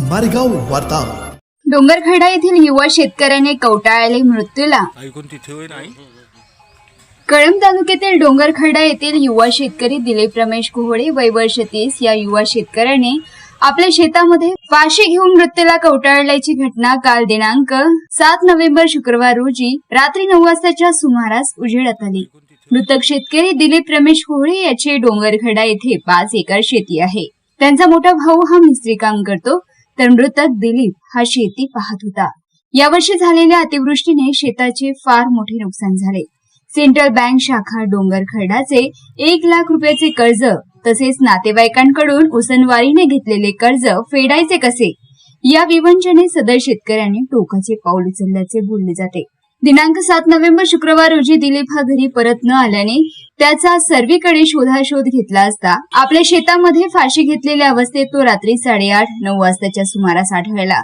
मारेगाव वार्ता. डोंगरखेडा येथील युवा शेतकऱ्याने कवटाळले मृत्यूला. ऐकून तिथे होय नाही? कळंब तालुक्यातील डोंगरखडा येथील युवा शेतकरी दिलीप रमेश कोहळे वय वर्ष तीस या युवा शेतकऱ्याने आपल्या शेतामध्ये फाशी घेऊन मृत्यूला कवटाळल्याची घटना काल दिनांक सात नोव्हेंबर शुक्रवार रोजी रात्री नऊ वाजताच्या सुमारास उजेडात आली. मृतक शेतकरी दिलीप रमेश कोहळे याचे डोंगरखडा येथे पाच एकर शेती आहे. त्यांचा मोठा भाऊ हा मिस्त्री काम करतो. तर मृतक दिलीप हा शेती पाहत होता. यावर्षी झालेल्या अतिवृष्टीने शेताचे फार मोठे नुकसान झाले. सेंट्रल बँक शाखा डोंगर खर्डाचे एक लाख रुपयाचे कर्ज तसेच नातेवाईकांकडून उसनवारीने घेतलेले कर्ज फेडायचे कसे? या विवंचने सदर शेतकऱ्यांनी टोकाचे पाऊल उचलल्याचे बोलले जाते. दिनांक सात नोव्हेंबर शुक्रवार रोजी दिलीप हा घरी परत न आल्याने त्याचा सर्वीकडे शोधाशोध घेतला असता आपल्या शेतामध्ये फाशी घेतलेल्या अवस्थेत तो रात्री साडेआठ नऊ वाजताच्या सुमारास आढळला.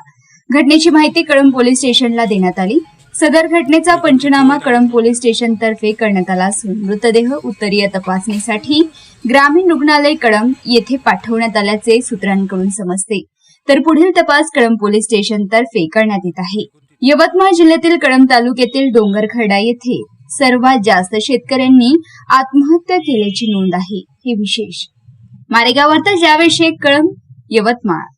घटनेची माहिती कळंब पोलीस स्टेशनला देण्यात आली. सदर घटनेचा पंचनामा कळंब पोलीस स्टेशन तर्फे करण्यात आला असून मृतदेह उत्तरीय तपासणीसाठी ग्रामीण रुग्णालय कळंब येथे पाठवण्यात आल्याचे सूत्रांकडून समजते. तर पुढील तपास कळंब पोलीस स्टेशन तर्फे करण्यात येत आहे. यवतमाळ जिल्ह्यातील कळंब तालुक्यातील डोंगरखडा येथे सर्वात जास्त शेतकऱ्यांनी आत्महत्या केल्याची नोंद आहे. हे विशेष. मारेगाव वार्ता जावेद शेख कळंब यवतमाळ.